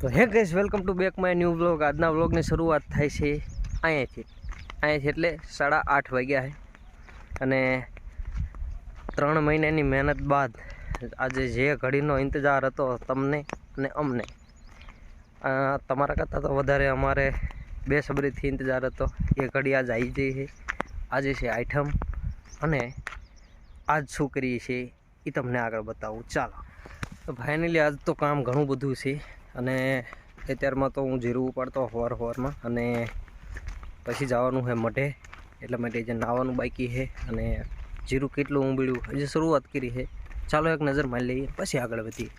તો hey guys welcome to back my new vlog આજના વ્લોગની શરૂઆત થાય છે અહીંયાથી. અહીંયાથી એટલે સાડા આઠ વાગ્યા છે. અને ત્રણ મહિનાની મહેનત બાદ આજે જે ઘડીનો ઇંતજાર હતો તમને અને અમને તમારા કરતાં તો વધારે અમારે બેસબરીથી ઇંતજાર હતો. એ ઘડી આજ આવી જઈ છે. આજે છે આઈટમ અને આજ શું કરીએ છીએ એ તમને આગળ બતાવું. ચાલો. તો ફાઇનલી આજ તો કામ ઘણું બધું છે. અને અત્યારમાં તો હું જીરું ઉપાડતો હવાર હવારમાં અને પછી જવાનું છે મઢે, એટલા માટે જે નાવાનું બાકી છે અને જીરું કેટલું ઉંબળ્યું હજી શરૂઆત કરી છે ચાલો એક નજર મારી લઈએ, પછી આગળ વધીએ.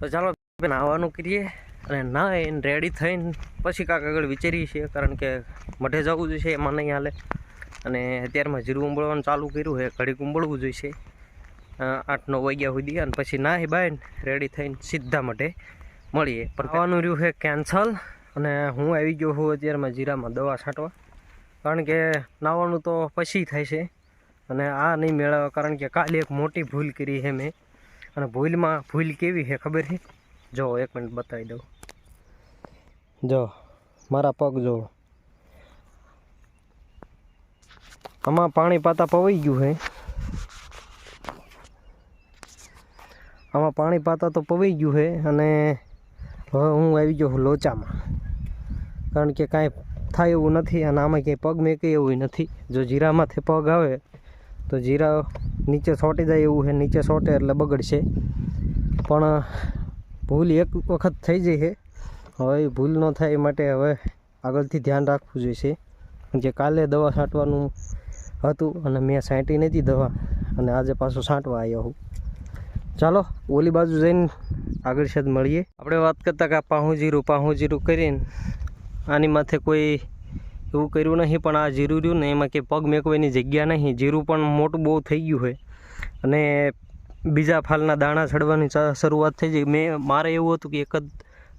તો ચાલો નાવાનું કરીએ. અને ના એને રેડી થઈને પછી કાંક આગળ વિચારીએ છીએ કારણ કે મઢે જવું જોઈશે એમાં નહીં હાલે. અને અત્યારમાં જીરું ઉંબળવાનું ચાલુ કર્યું છે ઘડીક ઉંબળવું જોઈશે. આઠ નવ વાગ્યા સુધી અને પછી ના એ બાય રેડી થઈને સીધા મઢે મળીએ. પણ આવવાનું રહ્યું છે કેન્સલ અને હું આવી ગયો છું અત્યારમાં જીરામાં દવા છાંટવા. કારણ કે નાવાનું તો પછી થાય છે. અને આ નહીં મેળવવા કારણ કે કાલે એક મોટી ભૂલ કરી છે મેં. અને ભૂલમાં ભૂલ કેવી છે ખબર છે? જો એક મિનિટ બતાવી દઉં. જો, મારા પગ જો. આમાં પાણી પાતા પવાઈ ગયું હે. આમાં પાણી પાતા તો પવાઈ ગયું હે અને હવે હું આવી ગયો લોચામાં. કારણ કે કાંઈ થાય એવું નથી અને આમાં ક્યાંય પગ મેકે એવું નથી. જો જીરામાંથી પગ આવે, તો જીરા નીચે સોટી જાય એવું છે નીચે સોટે એટલે બગડશે. પણ ભૂલ એક વખત થઈ જાય છે હવે ભૂલ ન થાય એ માટે હવે આગળથી ધ્યાન રાખવું જોઈશે. જે કાલે દવા છાંટવાનું હતું અને મેં છાંટી નથી દવા અને આજે પાછું છાંટવા આવ્યો હું. ચાલો, ઓલી બાજુ જઈને આગળ છે મળીએ. આપણે વાત કરતા કે આ પાહું જીરું પાહું જીરું કરીને આની માથે કોઈ એવું કર્યું નહીં, પણ આ જીરું રહ્યું ને એમાં કે પગ મેકવાની જગ્યા નહીં. જીરું પણ મોટું બહુ થઈ ગયું હોય. અને બીજા ફાલના દાણા ચડવાની શરૂઆત થઈ ગઈ. મેં, મારે એવું હતું કે એક જ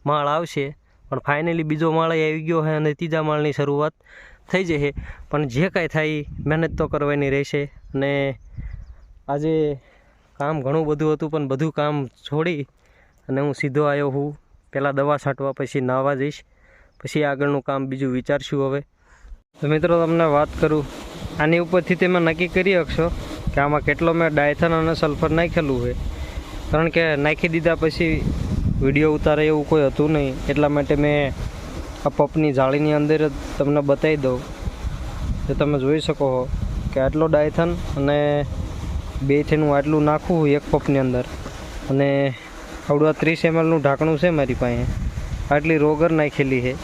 માળ આવશે. પણ ફાઇનલી બીજો માળ આવી ગયો છે અને ત્રીજા માળની શરૂઆત થઈ જશે. પણ જે કાંઈ થાય, મહેનત તો કરવાની રહેશે. અને આજે કામ ઘણું બધું હતું, પણ બધું કામ છોડી અને હું સીધો આવ્યો હું. પહેલાં દવા છાંટવા, પછી નાહવા જઈશ. પછી આગળનું કામ બીજું વિચારશું હવે. તો મિત્રો, તમને વાત કરું. આની ઉપરથી તમે નક્કી કરી શકશો કે આમાં કેટલો મેં ડાયથન અને સલ્ફર નાખેલું છે. કારણ કે નાખી દીધા પછી વીડિયો ઉતારે એવું કોઈ હતું નહીં. એટલા માટે મેં આ પપની જાળીની અંદર જ તમને બતાવી દઉં. જે તમે જોઈ શકો છો કે આટલો ડાયથન અને બે થેનું આટલું નાખવું એક પપની અંદર. અને આવડું આ ત્રીસ એમએલનું ઢાંકણું છે મારી પાસે. આટલી રોગર નાખેલી છે.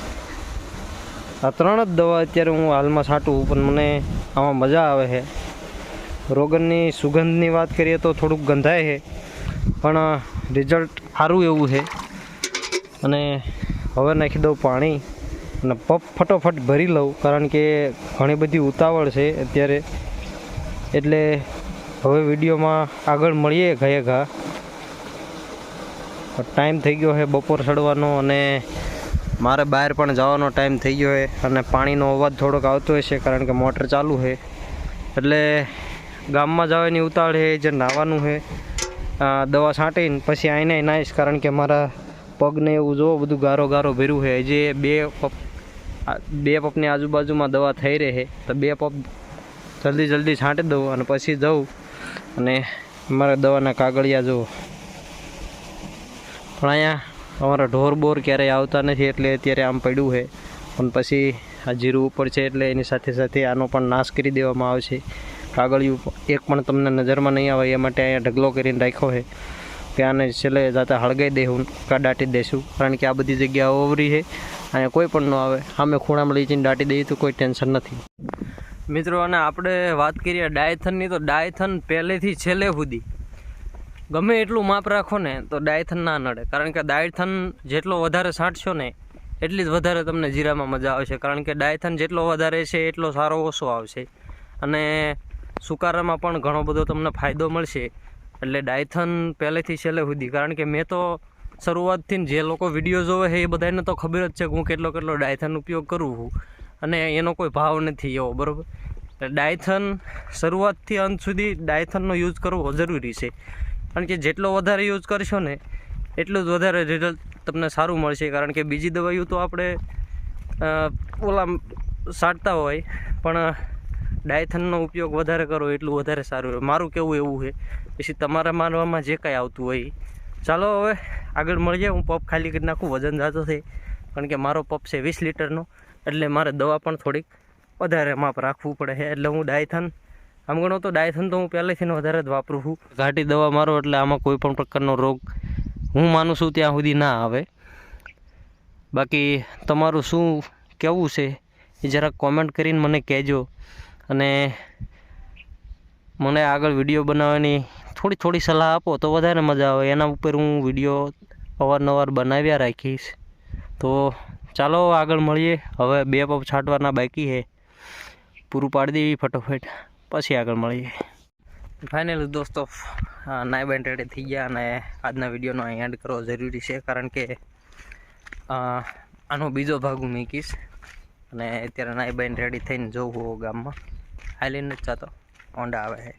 આ ત્રણ જ દવા અત્યારે હું હાલમાં છાંટું પણ મને આમાં મજા આવે છે. રોગનની સુગંધની વાત કરીએ તો થોડુંક ગંધાય છે. પણ રિઝલ્ટ સારું એવું છે. અને હવે નાખી દઉં પાણી અને પપ ફટોફટ ભરી લઉં, કારણ કે ઘણી બધી ઉતાવળ છે અત્યારે. એટલે હવે વિડીયોમાં આગળ મળીએ ઘાએ ઘા. ટાઈમ થઈ ગયો છે બપોર ચડવાનો અને મારે બહાર પણ જવાનો ટાઈમ થઈ ગયો છે અને પાણીનો અવાજ થોડોક આવતો હશે, કારણ કે મોટર ચાલુ છે. એટલે ગામમાં જવાની ઉતાવળ છે, જે નાહવાનું છે. દવા છાંટીને પછી આઈને નાહીશ કારણ કે મારા પગને એવું જોવો બધું ગારો ગારો ભર્યું છે. જે બે પપ બે પપની આજુબાજુમાં દવા થઈ રહે તો બે પપ જલ્દી જલ્દી છાંટી દઉં અને પછી જઉં અને મારા દવાના કાગળિયા જુઓ પણ અહીંયા અમારા ઢોર બોર ક્યારેય આવતા નથી એટલે અત્યારે આમ પડ્યું છે. પણ પછી આ જીરું ઉપર છે એટલે એની સાથે સાથે આનો પણ નાશ કરી દેવામાં આવશે. કાગળિયું એક પણ તમને નજરમાં નહીં આવે, એ માટે અહીંયા ઢગલો કરીને રાખ્યો છે. કે આને છેલ્લે જાતા હળગાઈ દેવું કા દાટી દઈશું કારણ કે આ બધી જગ્યાઓ ઓવરી છે, અહીંયા કોઈ પણ ન આવે. સામે ખૂણામાં લઈ જઈને દાટી દઈએ તો કોઈ ટેન્શન નથી. મિત્રો, અને આપણે વાત કરીએ ડાયથનની, તો ડાયથન પહેલેથી છેલ્લે સુધી. ગમે એટલું માપ રાખો ને, તો ડાયથન ના નડે. કારણ કે ડાયથન જેટલો વધારે છાંટશો ને, એટલી જ વધારે તમને જીરામાં મજા આવશે. કારણ કે ડાયથન જેટલો વધારે છે, એટલો સારો ઓછો આવશે. અને સુકારામાં પણ ઘણો બધો તમને ફાયદો મળશે. એટલે ડાયથન પહેલેથી છેલ્લે સુધી. કારણ કે મેં તો શરૂઆતથી જે લોકો વીડિયો જોવે છે એ બધાને તો ખબર જ છે કે હું કેટલો કેટલો ડાયથન ઉપયોગ કરું છું. અને એનો કોઈ ભાવ નથી એવો, બરાબર? એટલે ડાયથન શરૂઆતથી અંત સુધી ડાયથનનો યુઝ કરવો જરૂરી છે. કારણ કે જેટલો વધારે યુઝ કરશો ને, એટલું જ વધારે રિઝલ્ટ તમને સારું મળશે. કારણ કે બીજી દવાઈઓ તો આપણે ઓલા સાટતા હોય, પણ ડાયથનનો ઉપયોગ વધારે કરો એટલું વધારે સારું મારું કેવું એવું છે. પછી તમારા માનવામાં જે કાંઈ આવતું હોય ચાલો હવે આગળ મળીએ. હું પપ ખાલી કરી નાખું, વજન જાતો થઈ. કારણ કે મારો પપ છે વીસ લીટરનો. એટલે મારે દવા પણ થોડીક વધારે માપ રાખવું પડે છે. એટલે હું ડાયથન, આમ ગણો તો ડાયથન તો હું પહેલેથી વધારે જ વાપરું છું. ઘાટી દવા મારો એટલે આમાં કોઈ પણ પ્રકારનો રોગ હું માનું છું ત્યાં સુધી ના આવે. બાકી તમારું શું કહેવું છે એ જરાક કોમેન્ટ કરીને મને કહેજો. અને મને આગળ વીડિયો બનાવવાની થોડી થોડી સલાહ આપો તો વધારે મજા આવે. એના ઉપર હું વીડિયો અવારનવાર બનાવ્યા રાખીશ. તો ચાલો આગળ મળીએ. હવે બે પગ છાંટવાના બાકી છે. પૂરું પાડી દેવી ફટોફટ. પછી આગળ મળીએ. ફાઇનલી દોસ્તો નાઈ બેન રેડી થઈ ગયા અને આજના વિડીયોનો અહીં એન્ડ કરવો જરૂરી છે કારણ કે આનો બીજો ભાગ હું મૂકીશ. અને અત્યારે નાઈ બેન રેડી થઈને જવું ગામમાં. હાલીને જ જતો. ઓંડા આવે છે.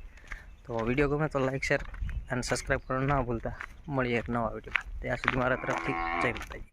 તો વીડિયો ગમે તો લાઈક શેર અને સબસ્ક્રાઈબ કરવાનું ના ભૂલતા. મળીએ એક નવા વીડિયો ત્યાં સુધી મારા તરફથી જય માતાજી.